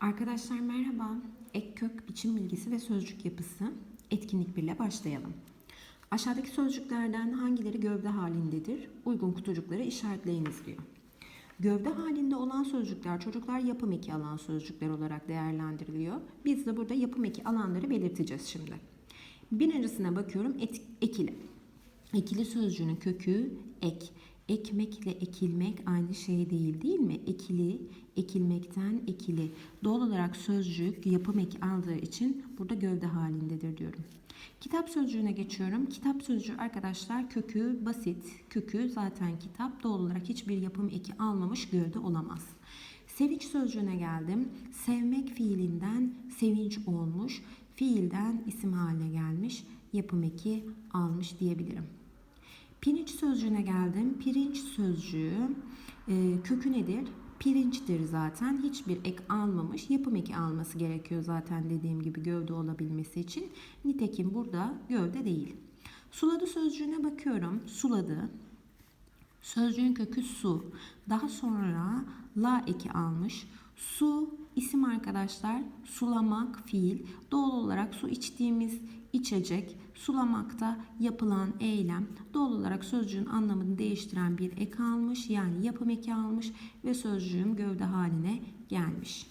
Arkadaşlar merhaba. Ek kök, biçim bilgisi ve sözcük yapısı etkinlik 1 ile başlayalım. Aşağıdaki sözcüklerden hangileri gövde halindedir? Uygun kutucukları işaretleyiniz diyor. Gövde halinde olan sözcükler çocuklar yapım eki alan sözcükler olarak değerlendiriliyor. Biz de burada yapım eki alanları belirteceğiz şimdi. Birincisine bakıyorum et, ekili. Ekili sözcüğünün kökü ek. Ekmekle ekilmek aynı şey değil değil mi? Ekili, ekilmekten ekili. Doğal olarak sözcük yapım eki aldığı için burada gövde halindedir diyorum. Kitap sözcüğüne geçiyorum. Kitap sözcüğü arkadaşlar kökü basit. Kökü zaten kitap. Doğal olarak hiçbir yapım eki almamış gövde olamaz. Sevinç sözcüğüne geldim. Sevmek fiilinden sevinç olmuş. Fiilden isim haline gelmiş. Yapım eki almış diyebilirim. Pirinç sözcüğüne geldim. Pirinç sözcüğü e, kökü nedir? Pirinçtir zaten. Hiçbir ek almamış. Yapım eki alması gerekiyor zaten dediğim gibi gövde olabilmesi için. Nitekim burada gövde değil. Suladı sözcüğüne bakıyorum. Suladı. Sözcüğün kökü su. Daha sonra la eki almış. Su isim arkadaşlar. Sulamak fiil. Doğal olarak su içtiğimiz içecek. Sulamakta yapılan eylem. Doğal olarak sözcüğün anlamını değiştiren bir ek almış. Yani yapım eki almış ve sözcüğüm gövde haline gelmiş.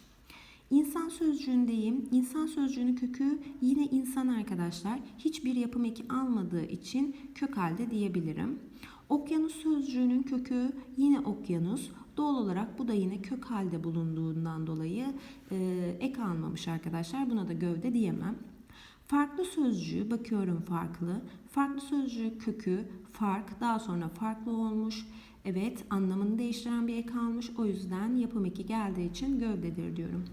İnsan sözcüğündeyim. İnsan sözcüğünün kökü yine insan arkadaşlar. Hiçbir yapım eki almadığı için kök halde diyebilirim. Okyanus sözcüğünün kökü yine okyanus. Doğal olarak bu da yine kök halde bulunduğundan dolayı e, ek almamış arkadaşlar. Buna da gövde diyemem. Farklı sözcüğü bakıyorum farklı. Farklı sözcüğü kökü fark daha sonra farklı olmuş. Evet anlamını değiştiren bir ek almış. O yüzden yapım eki geldiği için gövdedir diyorum.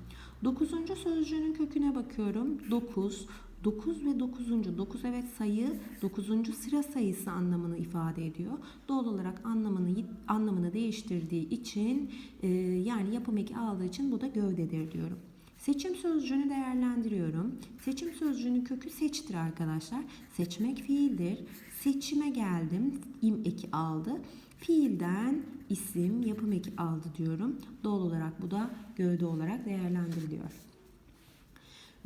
Dokuzuncu sözcüğünün köküne bakıyorum. Dokuz. 9 ve 9. 9 evet sayı 9. sıra sayısı anlamını ifade ediyor. Doğal olarak anlamını anlamını değiştirdiği için e, yani yapım eki aldığı için bu da gövdedir diyorum. Seçim sözcüğünü değerlendiriyorum. Seçim sözcüğünün kökü seçtir arkadaşlar. Seçmek fiildir. Seçime geldim. im eki aldı. Fiilden isim yapım eki aldı diyorum. Doğal olarak bu da gövde olarak değerlendiriliyor.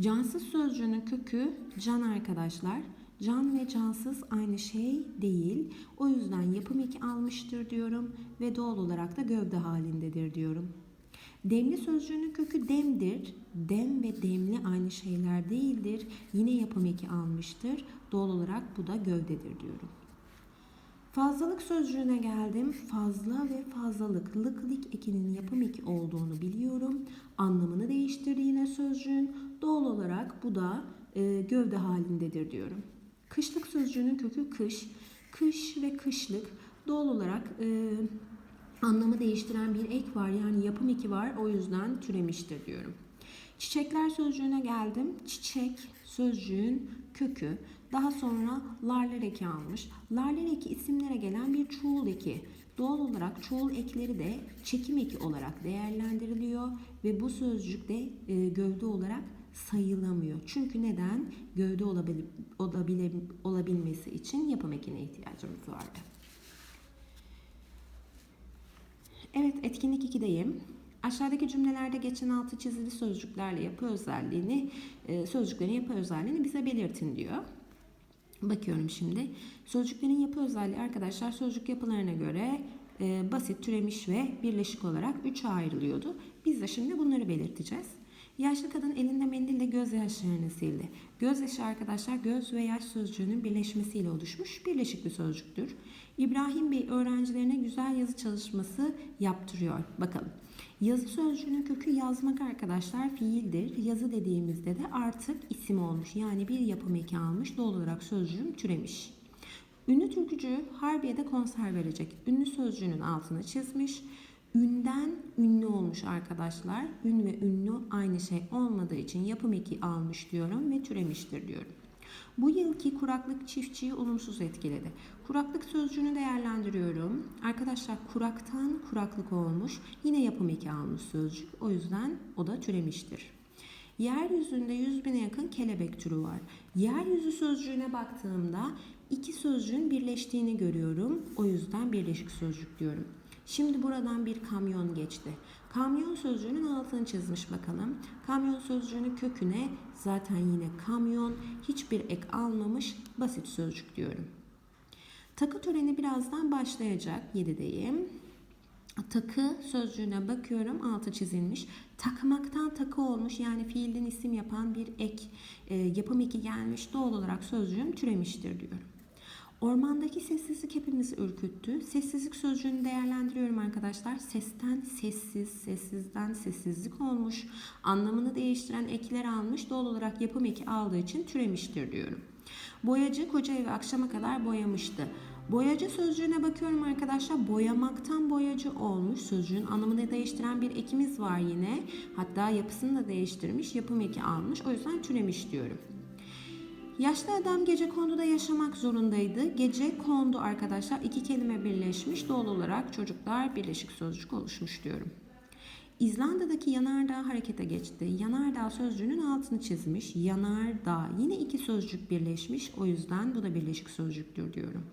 Cansız sözcüğünün kökü can arkadaşlar. Can ve cansız aynı şey değil. O yüzden yapım eki almıştır diyorum ve doğal olarak da gövde halindedir diyorum. Demli sözcüğünün kökü demdir. Dem ve demli aynı şeyler değildir. Yine yapım eki almıştır. Doğal olarak bu da gövdedir diyorum. Fazlalık sözcüğüne geldim. Fazla ve fazlalık. Lık lik ekinin yapım eki olduğunu biliyorum. Anlamını değiştirdi yine sözcüğün. Doğal olarak bu da e, gövde halindedir diyorum. Kışlık sözcüğünün kökü kış. Kış ve kışlık doğal olarak e, anlamı değiştiren bir ek var. Yani yapım eki var. O yüzden türemiştir diyorum. Çiçekler sözcüğüne geldim. Çiçek sözcüğün kökü. Daha sonra larler eki almış. Larler eki isimlere gelen bir çoğul eki. Doğal olarak çoğul ekleri de çekim eki olarak değerlendiriliyor ve bu sözcük de e, gövde olarak sayılamıyor. Çünkü neden? Gövde olabilir, olabilir, olabilmesi için yapım ekine ihtiyacımız vardı. Evet, etkinlik 2'deyim. Aşağıdaki cümlelerde geçen altı çizili sözcüklerle yapı özelliğini, e, sözcüklerin yapı özelliğini bize belirtin diyor. Bakıyorum şimdi. Sözcüklerin yapı özelliği arkadaşlar sözcük yapılarına göre e, basit, türemiş ve birleşik olarak üçe ayrılıyordu. Biz de şimdi bunları belirteceğiz. Yaşlı kadın elinde mendille gözyaşlarını sildi. Gözyaşı arkadaşlar göz ve yaş sözcüğünün birleşmesiyle oluşmuş birleşik bir sözcüktür. İbrahim Bey öğrencilerine güzel yazı çalışması yaptırıyor. Bakalım. Yazı sözcüğünün kökü yazmak arkadaşlar fiildir. Yazı dediğimizde de artık isim olmuş. Yani bir yapım eki almış. Doğal olarak sözcüğüm türemiş. Ünlü türkücü Harbiye'de konser verecek. Ünlü sözcüğünün altını çizmiş. Ünden ünlü olmuş arkadaşlar. Ün ve ünlü aynı şey olmadığı için yapım eki almış diyorum ve türemiştir diyorum. Bu yılki kuraklık çiftçiyi olumsuz etkiledi. Kuraklık sözcüğünü değerlendiriyorum. Arkadaşlar kuraktan kuraklık olmuş. Yine yapım eki almış sözcük. O yüzden o da türemiştir. Yeryüzünde 100 bine yakın kelebek türü var. Yeryüzü sözcüğüne baktığımda iki sözcüğün birleştiğini görüyorum. O yüzden birleşik sözcük diyorum. Şimdi buradan bir kamyon geçti. Kamyon sözcüğünün altını çizmiş bakalım. Kamyon sözcüğünün köküne zaten yine kamyon hiçbir ek almamış basit sözcük diyorum. Takı töreni birazdan başlayacak 7'deyim. Takı sözcüğüne bakıyorum altı çizilmiş. Takmaktan takı olmuş yani fiilden isim yapan bir ek e, yapım eki gelmiş doğal olarak sözcüğüm türemiştir diyorum. Ormandaki sessizlik hepimizi ürküttü. Sessizlik sözcüğünü değerlendiriyorum arkadaşlar. Sesten sessiz, sessizden sessizlik olmuş. Anlamını değiştiren ekler almış. Doğal olarak yapım eki aldığı için türemiştir diyorum. Boyacı koca evi akşama kadar boyamıştı. Boyacı sözcüğüne bakıyorum arkadaşlar. Boyamaktan boyacı olmuş. Sözcüğün anlamını değiştiren bir ekimiz var yine. Hatta yapısını da değiştirmiş. Yapım eki almış. O yüzden türemiş diyorum. Yaşlı adam gece konduda yaşamak zorundaydı. Gece kondu arkadaşlar iki kelime birleşmiş. Doğal olarak çocuklar birleşik sözcük oluşmuş diyorum. İzlanda'daki yanardağ harekete geçti. Yanardağ sözcüğünün altını çizmiş. Yanardağ yine iki sözcük birleşmiş. O yüzden bu da birleşik sözcüktür diyorum.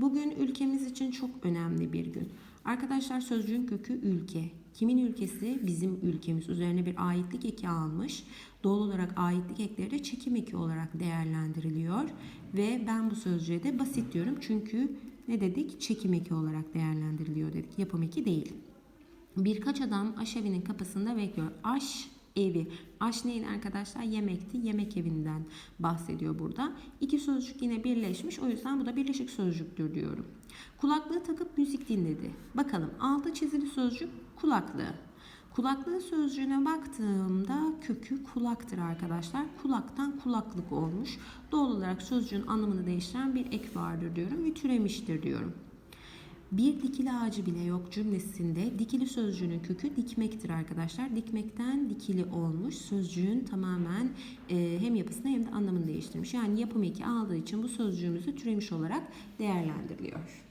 Bugün ülkemiz için çok önemli bir gün. Arkadaşlar sözcüğün kökü ülke. Kimin ülkesi? Bizim ülkemiz. Üzerine bir aitlik eki almış. Doğal olarak aitlik ekleri de çekim eki olarak değerlendiriliyor. Ve ben bu sözcüğe de basit diyorum. Çünkü ne dedik? Çekim eki olarak değerlendiriliyor dedik. Yapım eki değil. Birkaç adam aşevinin kapısında bekliyor. Aş evi. Aş neydi arkadaşlar? Yemekti. Yemek evinden bahsediyor burada. İki sözcük yine birleşmiş. O yüzden bu da birleşik sözcüktür diyorum. Kulaklığı takıp müzik dinledi. Bakalım altı çizili sözcük kulaklığı. Kulaklığı sözcüğüne baktığımda kökü kulaktır arkadaşlar. Kulaktan kulaklık olmuş. Doğal olarak sözcüğün anlamını değiştiren bir ek vardır diyorum ve türemiştir diyorum. Bir dikili ağacı bile yok cümlesinde dikili sözcüğünün kökü dikmektir arkadaşlar. Dikmekten dikili olmuş sözcüğün tamamen e, hem yapısını hem de anlamını değiştirmiş. Yani yapım eki aldığı için bu sözcüğümüzü türemiş olarak değerlendiriliyor.